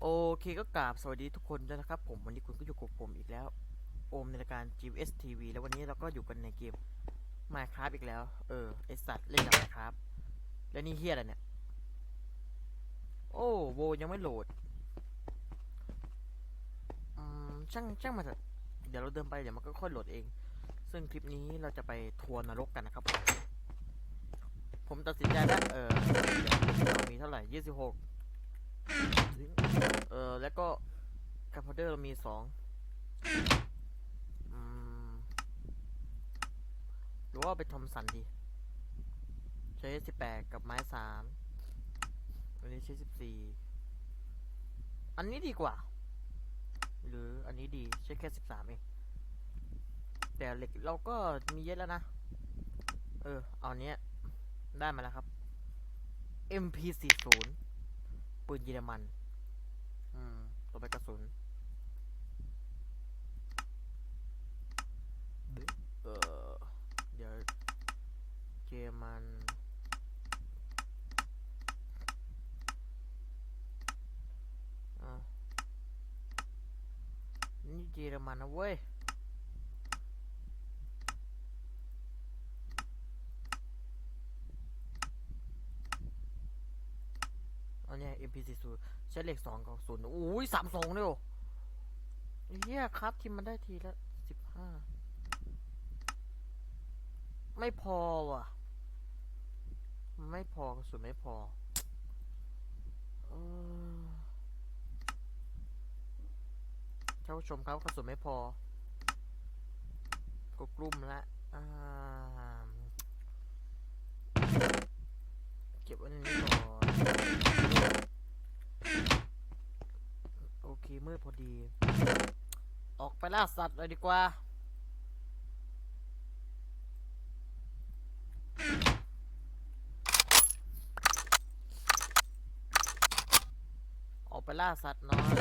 โอเคก็กราบสวัสดีทุกคนด้วยนะครับ ผมวันนี้คุณก็อยู่กับผมอีกแล้ว โอมในรายการ GS TV แล้ววันนี้เราก็อยู่กันในเกม Minecraft อีกแล้ว เออไอสัตว์เล่นกับ Minecraft แล้วนี่เฮียอะไรเนี่ย โอ้โวยังไม่โหลดอืมช่างช่างมาเถอะเดี๋ยวเราเดินไปเดี๋ยวมันก็ค่อยโหลดเอง ซึ่งคลิปนี้เราจะไปทัวร์นรกกันนะครับ ผมตัดสินใจแล้วเออเรามีเท่าไหร่ยี่สิบหก เออแล้วก็การพอดเดอร์เรามีสองอืมหรือว่าไปทอมสันดี ใช้สิบแปดกับไม้สามอันนี้ใช้สิบสี่อันนี้ดีกว่า หรืออันนี้ดีใช้แค่สิบสามเองแต่เหล็กเราก็มีเยอะแล้วนะ เออ เอาเนี้ย ได้มาแล้วครับ MP40 ปืนเยอรมัน อืมตัวไปกระสุนเออเดี๋ยวเยอรมันอะนี่เยอรมันนะเว้ย อันนี้ MP40 ใช้เหล็กสองกับศูนย์อุ้ยสามสองเลยเหรอเฮียครับทีมมันได้ทีละสิบห้าไม่พอว่ะ ไม่พอกระสุนไม่พอเออท่านผู้ชมครับกระสุนไม่พอก็กลุ่มละเก็บไว้ในนี้ก่อน โอเมืดพอดี ออกไปล่าสัตว์เลยดีกว่า ออกไปล่าสัตว์น้อย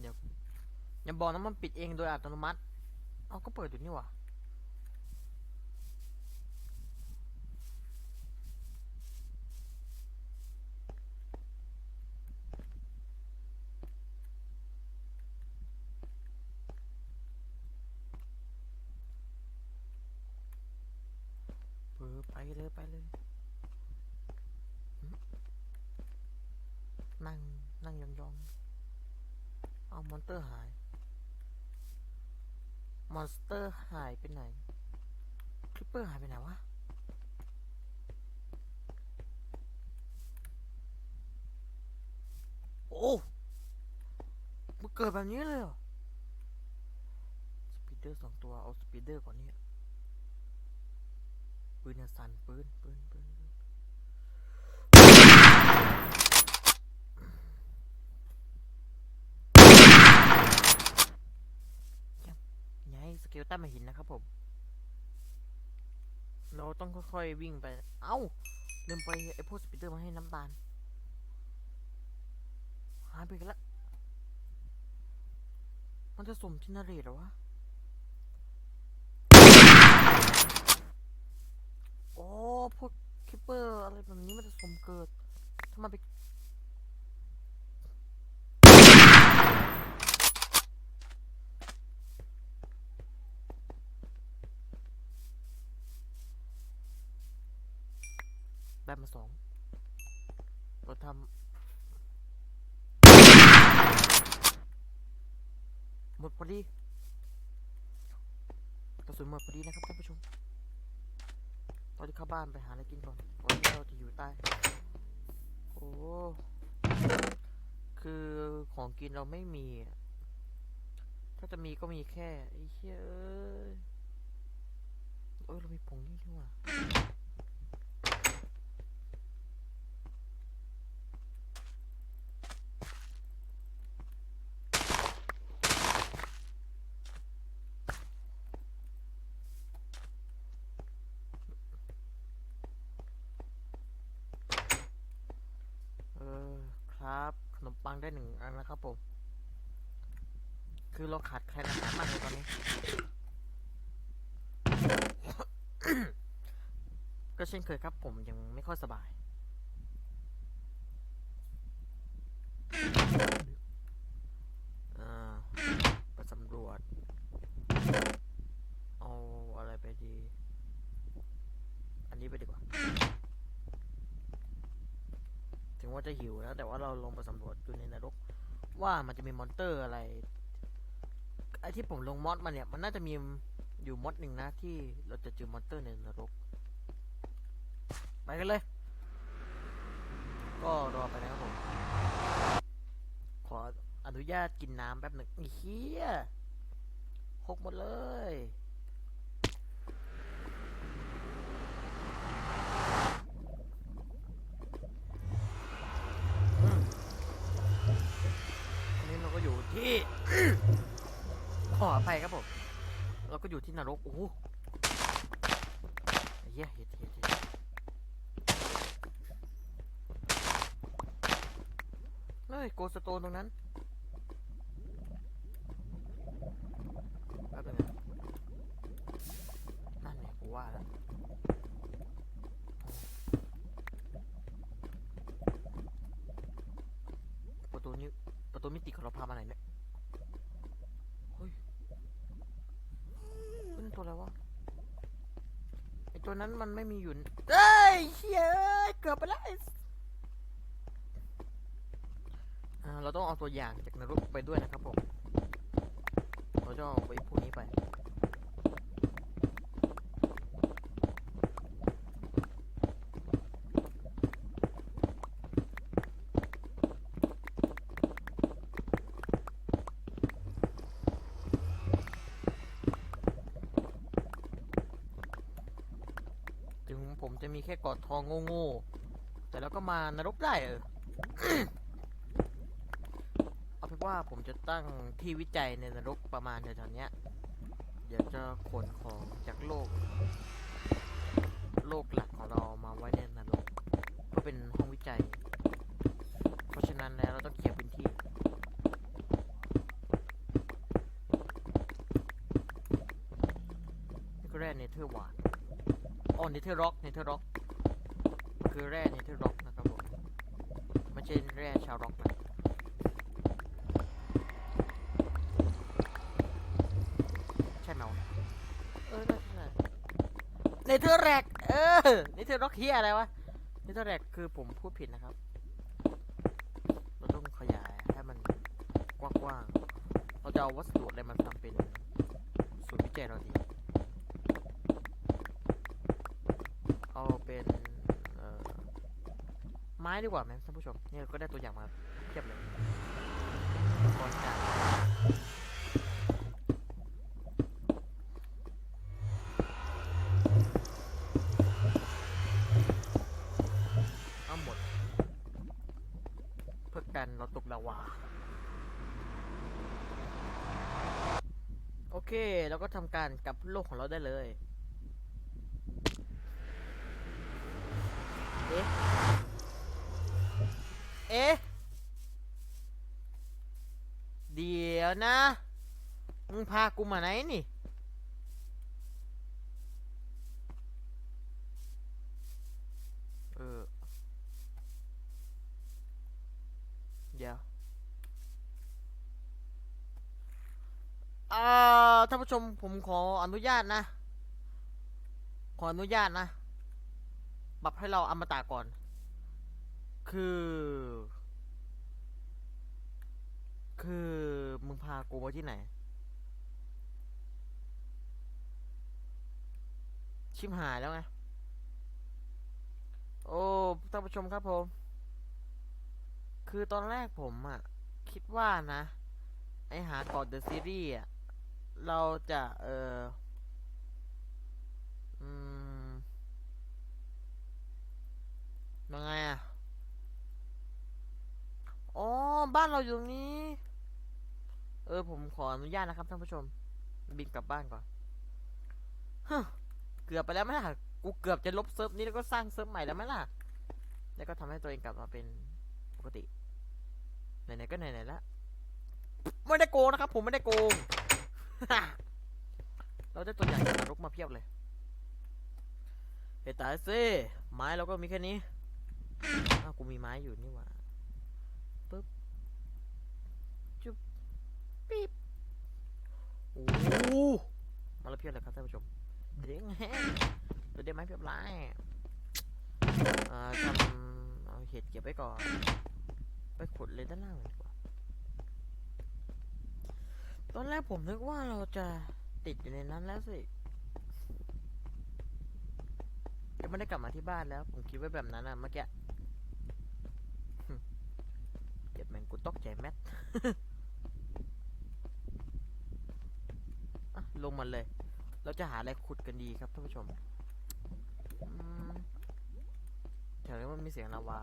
เดี๋ยวอย่าบอกนะมันปิดเองโดยอัตโนมัติ เอาก็เปิดอยู่นี่ว่า เลยไปเลย นั่ง นั่งยองๆเอามอนเตอร์หาย มอนสเตอร์หายไปไหน คลิปเปอร์หายไปไหนวะโอ้มันเกิดแบบนี้เลยเหรอ สปีดเดอร์สองตัว เอาสปีดเดอร์ก่อนเนี่ย ปืนนสั่นปืนปืนปืนยี่ยมอย่าให้สเกลตันมาห็นนะครับผม เราต้องค่อยๆวิ่งไป เอ้าลืมไปไอ้พวกสปีดเดอร์มาให้น้ำตาล หายไปกันละ มันจะสมทินาเรตหรอวะ โอ้พวกคิปเปอร์อะไรแบบนี้มันจะสมเกิดถ้ามันไปได้มาสองเราทำหมดพอดีกระสุนหมดพอดีนะครับท่านผู้ชม ตอนที่เข้าบ้านไปหาอะไรกินก่อนก่อนที่เราจะอยู่ใต้ โอ้ คือของกินเราไม่มี ถ้าจะมีก็มีแค่ไอ้เหี้ยเอ้ยเอ้ยเรามีผงนี่ด้วยว่ะเออ ครับ ขนมปัง ได้หนึ่งอันนะครับผม คือเราขาดแคลนอาหารมากเลยตอนนี้ ก็เช่นเคยครับผมยังไม่ค่อยสบาย อ่าไปสำรวจ เอาอะไรไปดี อันนี้ไปดีกว่า ถึง ว่าจะหิวแล้วแต่ว่าเราลงไปสำรวจอยู่ในนรก ว่ามันจะมีมอนเตอร์อะไร ไอที่ผมลงมอดมาเนี่ย มันน่าจะมีอยู่มอดหนึ่งนะ ที่เราจะเจอมอนเตอร์ในนรก ไปกันเลย ก็รอไปนะครับผม ขออนุญาตกินน้ำแป๊บหนึ่งเฮียหกหมดเลย อืมอันนี้เราก็อยู่ ที่ ขออภัยครับผมเราก็อยู่ที่นรกโอ้โหเหี้ยเห็ดเห็ดเห็ดเฮ้ยโกสโตนตรงนั้นแป๊บนึงนะนั่นไงกูว่าแล้วประตูนี้ประตูมิติของเราพามาไหนเนี่ย เฮ้ยเฮ้ยนั่นตัวอะไรวะ ไอ ตัวนั้นมันไม่มีอยู่ในเอ้ยเฮ้ยเอ้ยเกือบไปแล้วไอ้สอ่าเราต้องเอาตัวอย่างจากนรกไปด้วยนะครับผม เราจะเอาไปพวกนี้ไป ถึงผมจะมี แค่กอดทองโง่ๆแต่แล้วก็มานรกได้เออเอาเป็นว่าผมจะตั้งที่วิจัยในนรกประมาณแถวๆเนี้ยเดี๋ยวจะขนของจากโลก โลกหลักของเรามาไว้ในนรกก็เป็นห้องวิจัย เพราะฉะนั้นแล้วเราต้องเคลียร์พื้นที่นี่แร่เนเธอร์วาด อ๋อเนเธอร์ร็อกเนเธอร์ร็อกคือแร่เนเธอร์ร็อกนะครับผมไม่ใช่แร่ชาวร็อกนะใช่ไหมวะเออน่ใช่เนเธอร์แรกเออเนเธอร์ร็อกเฮียอะไรวะเนเธอร์แรกคือผมพูดผิดนะครับเราต้องขยายให้มันกว้างๆเราจะเอาวัสดุอะไรมาทำเป็นศูนย์วิจัยเราดี เอาเป็นไม้ดีกว่าไหมท่านผู้ชมเนี่ยก็ได้ตัวอย่างมาเทียบเลยก่อนจากเอาหมด เพื่อกันเราตกลาวาโอเค เราก็ทำการกลับโลกของเราได้เลย เอ๊ะเอ๊ะ เดี๋ยวนะ มึงพากูมาไหนนี่ เออ เดี๋ยวอ่าท่านผู้ชมผมขออนุญาตนะ ขออนุญาตนะ ปรับให้เราอมตะก่อน คือ คือมึงพากูไปที่ไหน ชิมหายแล้วไง โอ้ท่านผู้ชมครับผม คือตอนแรกผมอะคิดว่านะ ไอหาก่อนเดอะซีรีส์อะเราจะ เอออืม ยังไงอะ อ๋อ บ้านเราอยู่ตรงนี้ เออ ผมขออนุญาตนะครับท่านผู้ชม บินกลับบ้านก่อนฮเกือบไปแล้วไหมล่ะ กูเกือบจะลบเซิร์ฟนี้แล้วก็สร้างเซิร์ฟใหม่แล้วไหมล่ะ แล้วก็ทำให้ตัวเองกลับมาเป็นปกติ ไหนๆก็ไหนๆแล้วไม่ได้โกงนะครับ ผมไม่ได้โกง เราได้ตัวอย่างจากนรกมาเพียบเลยเฮตายสิไม้เราก็มีแค่นี้ อ้าวกูมีไม้อยู่นี่หว่าปึ๊บ จุ๊บปิ๊บ โอ้โหมาแล้วเพียบเลยครับท่านผู้ชม เด้งแฮงตัวเด้งไม้เพียบไรอ่าทำเอาเห็ดเก็บไว้ก่อน ไปขุดเลยด้านล่างดีกว่า ตอนแรกผมนึกว่าเราจะติดอยู่ในนั้นแล้วสิจะไม่ได้กลับมาที่บ้านแล้ว ผมคิดไว้แบบนั้นอะเมื่อกี้ เก็บแมงกูตกใจ แมทลงมาเลย เราจะหาอะไรขุดกันดีครับท่านผู้ชมอืมแถวนี้มันมีเสียงลาวา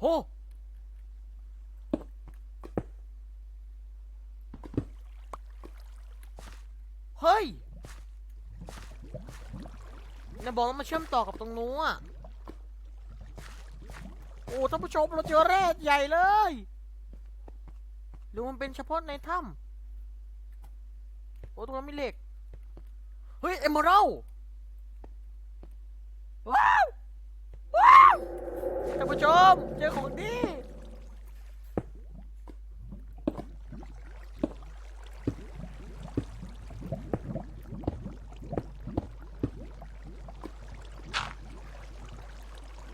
โห เฮ้ยนายบอกว่ามาเชื่อมต่อกับตรงนู้นอะโอ้ท่านผู้ชมเราเจอแร่ใหญ่เลย หรือมันเป็นเฉพาะในถ้ำโอ้ตรงนั้นมีเหล็ก เฮ้ยเอมเมอรัลว้าว ว้าวท่านผู้ชมเจอของดี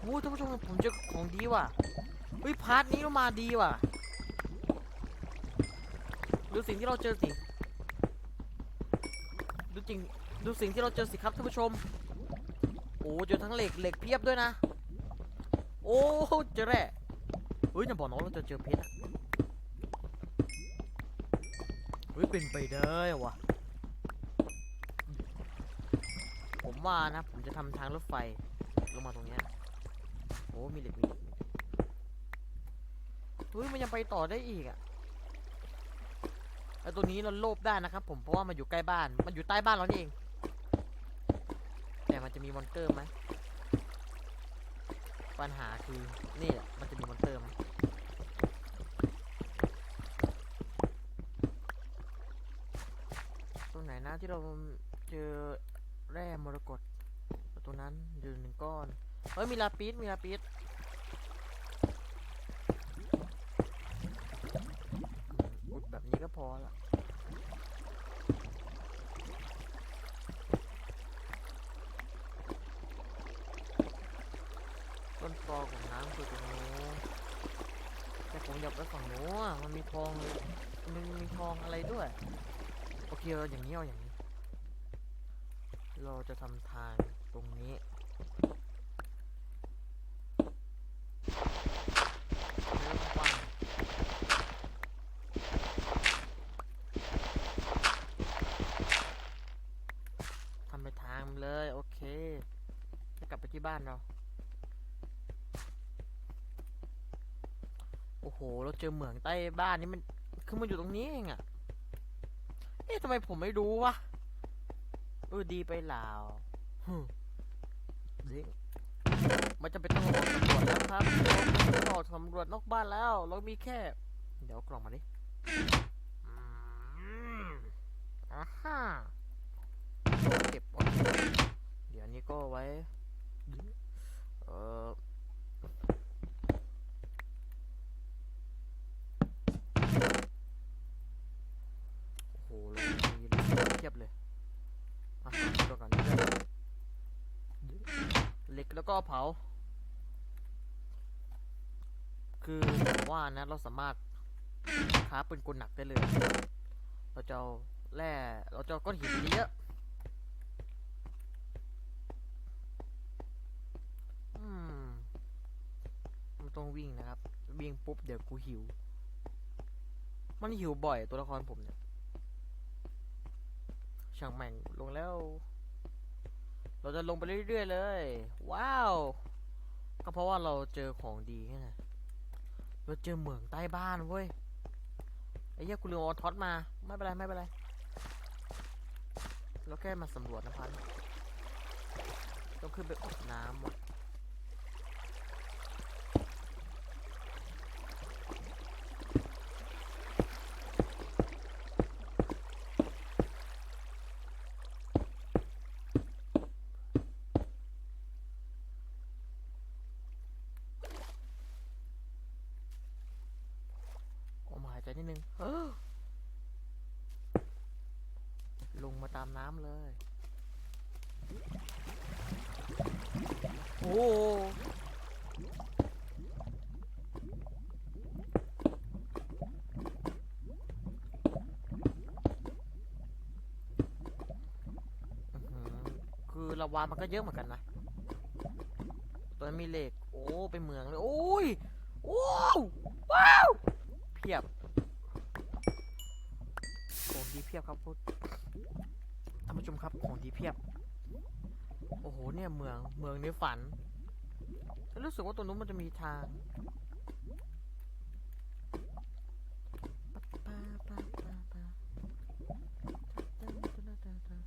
โอ้ท่านผู้ชมผมเจอของดี ว่ะเฮ้ยพาร์ทนี้เรามาดีว่ะ ดูสิ่งที่เราเจอสิ ดูจริง ดูสิ่งที่เราเจอสิครับท่านผู้ชม โอ้เจอทั้งเหล็กเหล็กเพียบด้วยนะ โอ้เจอแร่เฮ้ยอย่าบอกน้องเราจะเจอเพชรอะเฮ้ยเป็นไปได้ว่ะ ผมว่านะผมจะทำทางรถไฟลงมาตรงเนี้ยโอ้มีเหล็กมีเหล็กมีเหล็กเฮ้ยมันยังไปต่อได้อีกอะไอตัวนี้เราโลภได้นะครับ ผมเพราะว่ามันอยู่ใกล้บ้าน มันอยู่ใต้บ้านเราเอง แต่มันจะมีมอนเตอร์ไหมปัญหาคือนี่แหละมันจะมีมอนเตอร์ไหมตรงไหนนะที่เราเจอแร่มรกตตรงนั้นอยู่หนึ่งก้อนเฮ้ยมีลาปิสมีลาปิสอุดแบบนี้ก็พอละต้นตอของน้ำคือตรงนู้นแต่ผมอยากไปฝั่งนู้นอะมันมีทองเลยมันมีทองอะไรด้วย โอ เอาอย่างนี้เอาอย่างนี้ เราจะทำทางตรงนี้เริ่มกว้างทำไปทางเลย โอเค จะกลับไปที่บ้านเรา โอ้โห เราเจอเหมืองใต้บ้านนี่มัน คือมันอยู่ตรงนี้เองอะะทำไมผมไม่รู้วะเออดีไปลาวฮึมเด็กมันจะเป็นต้องออกสำรวจแล้วครับเราต้องออกสำรวจนอกบ้านแล้ว เรามีแค่ เดี๋ยวกล่องมาดิอ่าฮ่าเก็บเดี๋ยวนนี้ก็ไว้ เออโอ้โหเรามีเทียบเลย อะตัวก่อนนี่ด้วยเหล็ก แล้วก็เผา คือว่านะเราสามารถค้าปืนกลหนักได้เลย เราจะแร่เราจะก้อนหินเยอะอืมมันต้องวิ่งนะครับ วิ่งปุ๊บเดี๋ยวกูหิว มันหิวบ่อยตัวละครผมเนี่ย ช่างแม่งลงแล้ว เราจะลงไปเรื่อยๆเลย ว้าว ก็เพราะว่าเราเจอของดีไงนเราเจอเหมืองใต้บ้านเว้ย ไอ้เหี้ยกูลืมเอาท็อตมา ไม่เป็นไรไม่เป็นไร เราแค่มาสำรวจนะพันต้องขึ้นไปอบน้ำว่ะ นิดนึงเฮ้อลงมาตามน้ำเลย โอ้โหคือละวามันก็เยอะเหมือนกันนะ ตัวนั้มีเหล็ก โอ้ เป็นเมืองเลย โอ้ยว้าวว้าว เพียบ พียบครับพุทธท่านผู้ชมครับของดีเพียบ โอ้โหเนี่ยเมืองเมืองในฝันรู้สึกว่าตรงนู้นมันจะมีทางปะปะปะปะปะตะตะตะตะตะ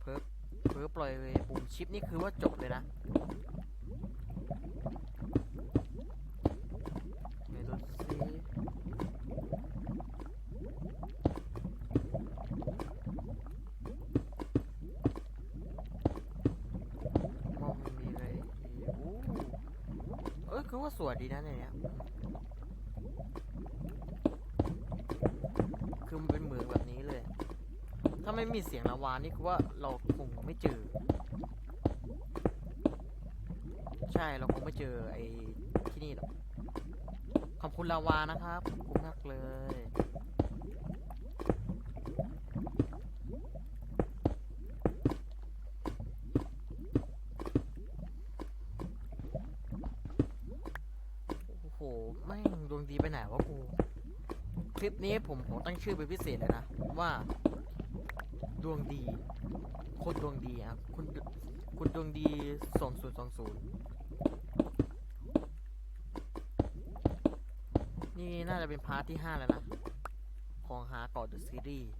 เพิ่เพิ่ปล่อยปุ่ม ชิปนี่คือว่าจบเลยนะไหนดูสิมองไม่มีอะไรอีกโอ้เอ้ยคือว่าสวยดีนะเนี้ยคือมันเป็นเหมืองแบบนี้เลย ถ้าไม่มีเสียงละวานี่คือว่าเราคงไม่เจอ ใช่เราคงไม่เจอไอ้ที่นี่หรอกขอบคุณลาวานะครับขอบคุณมากเลยโอ้โหแม่งดวงดีไปไหนวะกูคลิปนี้ผมผมตั้งชื่อเป็นพิเศษเลยนะว่าดวงดี คนดวงดีอะคุณคุณดวงดีสองศูนย์สองศูนย์ นี่น่าจะเป็นพาร์ทที่ห้าแล้วนะ ของหาเกาะเดอะซีรีส์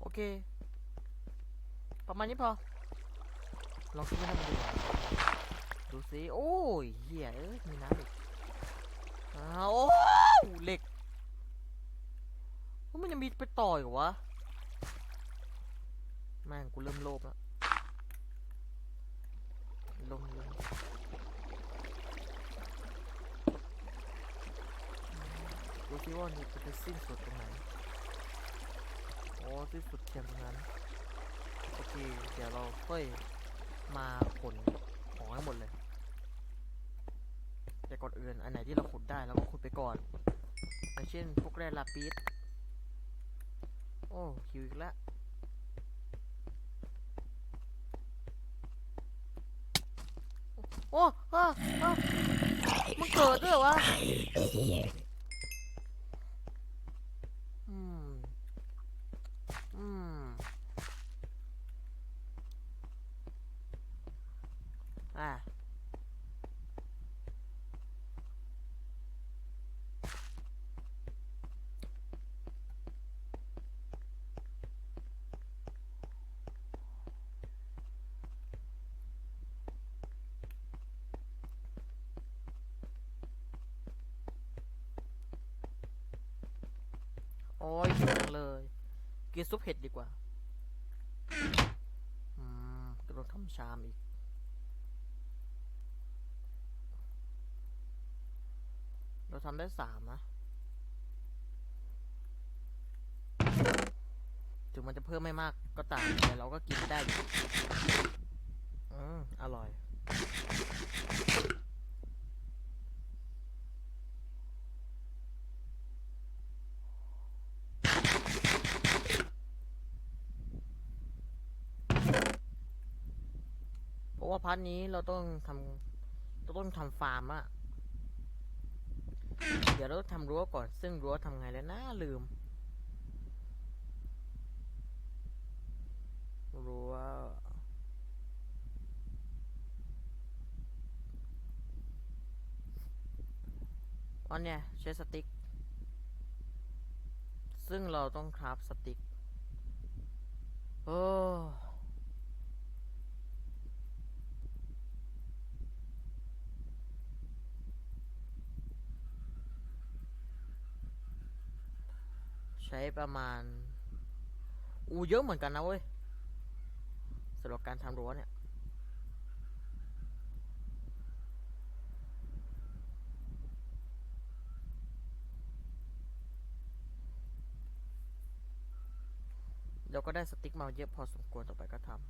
โอเค มาณนี้พอ ลองคิดให้มันดูหน่อยดูสิโอ้ยเหี้ยเอ้ยมีน้ำอีกอ้าวโอ้เหล็กว่ามันยังมีไปต่ออีกเหรอวะแม่งกูเริ่มโลภแล้วลงลงดูสิว่านี่จะไปสิ้นสุดตรงไหน โอ้สิ้นสุดเทียมตรงนั้น เคเดี๋ยวเราค่อยมาขนของให้หมดเลยแต่ก่อนอื่นอันไหนที่เราขุดได้เราก็ขุดไปก่อนอย่างเช่นพวกแร่ลาปิสโอ้หิวอีกแล้วโอ้อ้าอ้มันเกิดด้วยวะ อืม อืม อะ โอ้ยหิวจังเลย กินซุปเห็ดดีกว่า อืมก็ต้องทำชามอีก เราทำได้สามนะ ถึงมันจะเพิ่มไม่มากก็ตามแต่เราก็กินได้ อืมอร่อย เพราะ ว่าพาร์ทนี้เราต้องทำเราต้องทำฟาร์มอะเดี๋ยวเราทำรั้วก่อน ซึ่งรั้วทำไงแล้วนะลืม รั้วอ๋อเนี่ยใช้สติ๊ก ซึ่งเราต้องคราฟสติ๊ก โอ้ ใช้ประมาณ อูเยอะเหมือนกันนะเว้ยสำหรับการทำรั้วเนี่ย เราก็ได้สติ๊กมาเยอะพอสมควรต่อไปก็ทำ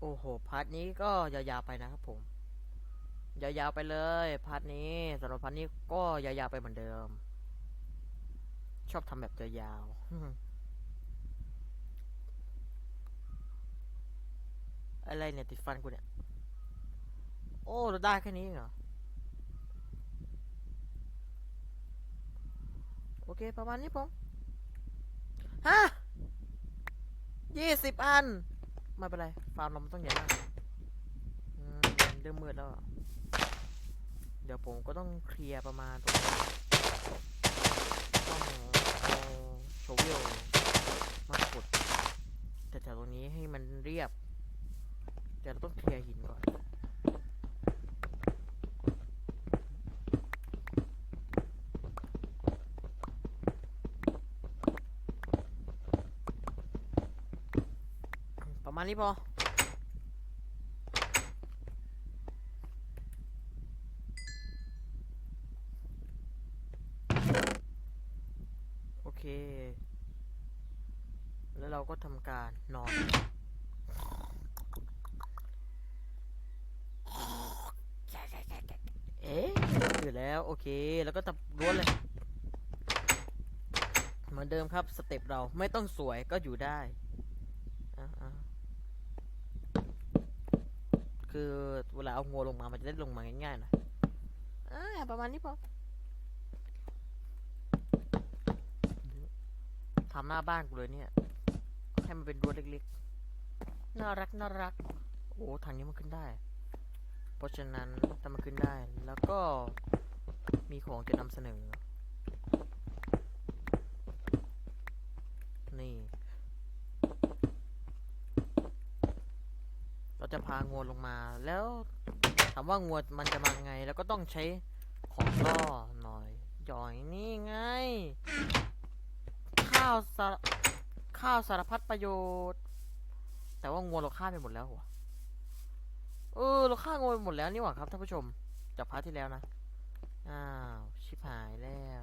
โอ้โห พาร์ทนี้ก็ยาวๆไปนะครับผม ยาวๆไปเลยพาร์ทนี้สำหรับพาร์ทนี้ก็ยาวๆไปเหมือนเดิม ชอบทำแบบยาวๆอะไรเนี่ยติดฟันกูเนี่ย โอ้เราได้แค่นี้เหรอโอเค ประมาณนี้ผมฮะยี่สิบอัน ไม่เป็นไร ฟาร์มเรามันต้องใหญ่มากอืมเริ่มมืดแล้ว ดี๋ยวผมก็ต้องเคลียร์ประมาณตรงนี้ต้องเอาโชว์วิลมาขุดแต่แถวตรงนี้ให้มันเรียบเดี๋ยวเราต้องเคลียร์หินก่อนประมาณนี้พอ เค แล้วเราก็ทำการนอน เอ๊ะอยู่แล้ว โอเค แล้วก็ตับร้วนเลย เหมือนเดิมครับ สเต็ปเราไม่ต้องสวยก็อยู่ได้ คือเวลาเอางัวลงมา มันจะได้ลงมาง่ายๆน่อยอ่า ประมาณนี้พอ ทำหน้าบ้านกูเลยเนี่ย ให้มันเป็นรั้วเล็กๆ น่ารักน่ารัก โอ้ทางนี้มันขึ้นได้ เพราะฉะนั้นถ้ามันขึ้นได้ แล้วก็มีของจะนำเสนอ นี่ เราจะพางัวลงมา แล้วถามว่างัวมันจะมาไง แล้วก็ต้องใช้ของล่อหน่อยย่อยนี่ไง ข้าวสารข้าวสารพัดประโยชน์ แต่ว่างัวเราฆ่าไปหมดแล้วหัวเออเราฆ่างัวไปหมดแล้วนี่หว่าครับท่านผู้ชมจากพาร์ทที่แล้วนะ อ้าว ชิบหายแล้ว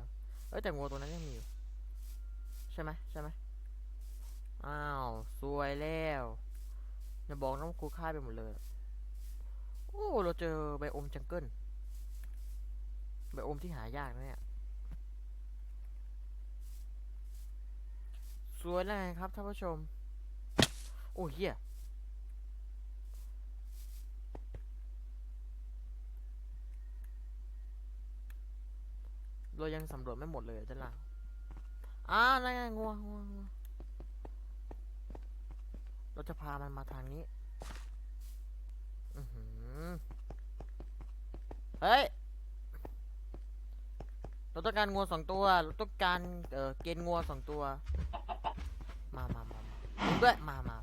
เอ้ยแต่งัวตัวนั้นยังมีอยู่ ใช่ไหมใช่ไหมอ้าวซวยแล้วอย่าบอกนะว่ากูฆ่าไปหมดเลย โอ้ เราเจอไบอมจังเกิลไบอมที่หายากนะเนี่ย วยแล้วไงครับท่านผู้ชม โอ้เฮียเรายังสำรวจไม่หมดเลยด้าล่างอ่านั่นไงงัวงัวงัวเราจะพามันมาทางนี้ อือหือ เฮ้ย เราต้องการงัวสองตัว เราต้องการ เอ่อ เกณฑ์งัวสองตัว มามามามามึงด้วยมามา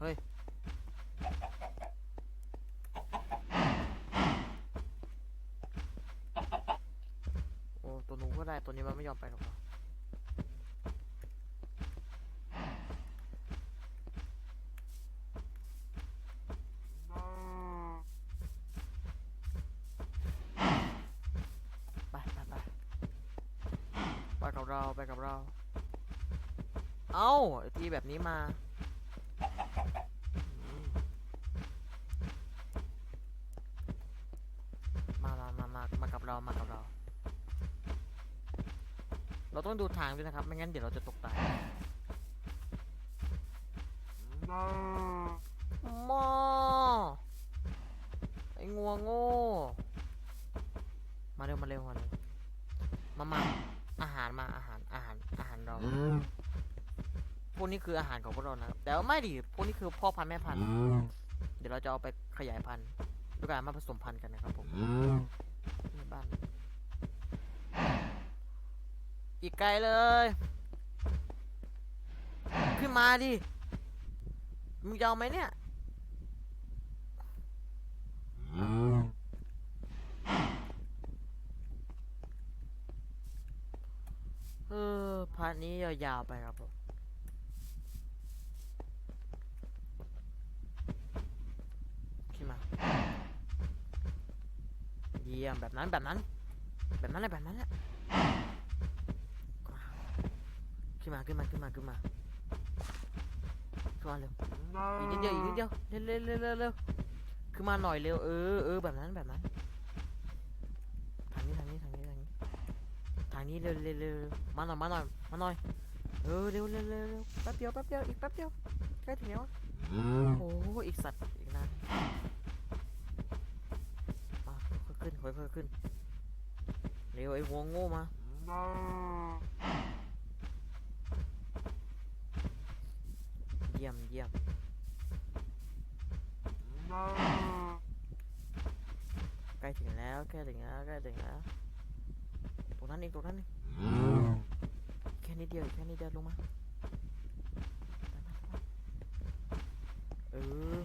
เฮ้ย โอ้ ตัวนู้นก็ได้ ตัวนี้มันไม่ยอมไปหรอกเหรอไปไปไปไปกับ เราไปกับเรา เอ้าทีแบบนี้มา มามามามามากับเรา มากับเรา เราต้องดูทางด้วยนะครับ ไม่งั้นเดี๋ยวเราจะตกตายมอไอ้งัวโง่ มาเร็ว มาเร็ว มาเร็ว มามา อาหารมาอาหารอาหารอาหารเรา พวกนี้คื ออาหารของพวกเรานะแต่ว่าไม่ดิพวกนี้คือพ่อพันธุ์แม่พันธุ์เดี๋ยวเราจะเอาไปขยายพันธุ์ด้วยการมาผสมพันธุ์กันนะครับผมในบ้านอีกไกลเลย ขึ้นมาดิมึงจะเอาไหมเนี่ยเออพาร์ทนี้ยาวๆไปครับผม ขึ้นมา เยี่ยมแบบนั้นแบบนั้น แบบนั้นแหละแบบนั้นแหละขึ้นมาขึ้นมาขึ้นมาขึ้นมาขึ้นมาเร็วอีกนิดเดียวอีกนิดเดียวเร็วเร็วเร็วเร็วขึ้นมาหน่อยเร็วเออเออแบบนั้นแบบนั้นทางนี้ทางนี้ทางนี้ทางนี้ทางนี้เร็วเร็วเร็วเร็วมาหน่อยมาหน่อยมาหน่อยเออเร็วเร็วเร็วเร็วแป๊บเดียวแป๊บเดียวอีกแป๊บเดียวใกล้ถึงแล้วโอ้โหอีกสัตว์อีกนานมาค่อยๆ ขึ้นค่อยๆขึ้นเร็วไอ้หัวโง่มาเยี่ยมเยี่ยมใกล้ถึงแล้วใกล้ถึงแล้วใกล้ถึงแล้วตรงนั้นเองตรงนั้นเองแค่นิดเดียวแค่นิดเดียวลงมาเออ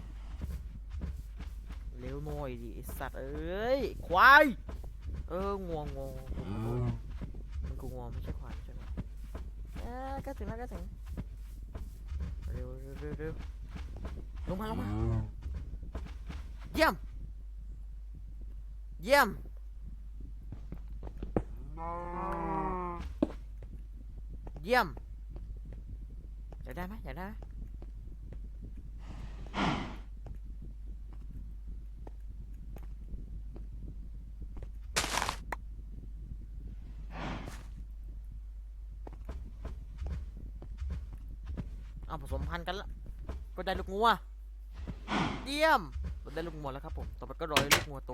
ร็วหน่อยดิไอ้สัตว์เอ้ยควายเอองวงงวงงวงมันกูงวงไม่ใช่ควายใช่ไหมเอ้ยใกล้ถึงแล้วใกล้ถึงเร็วเร็วเร็วเร็วลงมาลงมาเยี่ยมเยี่ยมเยี่ยมอยากได้ไหมอยากได้ไหมเอาผสมพันธุ์กันละก็ ได้ลูกงัวเยี่ยมเราได้ลูกงัวแล้วครับผม ต่อไปก็รอให้ลูกงัวโต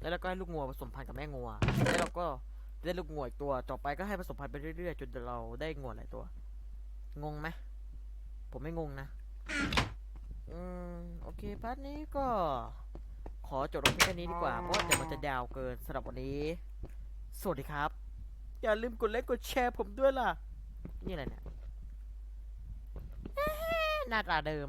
แล้วเราก็ให้ลูกงัวผสมพันธุ์กับแม่งัว แล้วเราก็ได้ลูกงัวอีกตัว ต่อไปก็ให้ผสมพันธุ์ไปเรื่อยๆจนเราได้งัวหลายตัว งงไหม ผมไม่งงนะ อืม โอเคพาร์ทนี้ก็ ขอจบลงที่แค่นี้ดีกว่า เพราะเดี๋ยวมันจะยาวเกินสำหรับวันนี้ สวัสดีครับ อย่าลืมกดไลค์กดแชร์ผมด้วยล่ะ นี่อะไรเนี่ย หน้าตาเดิม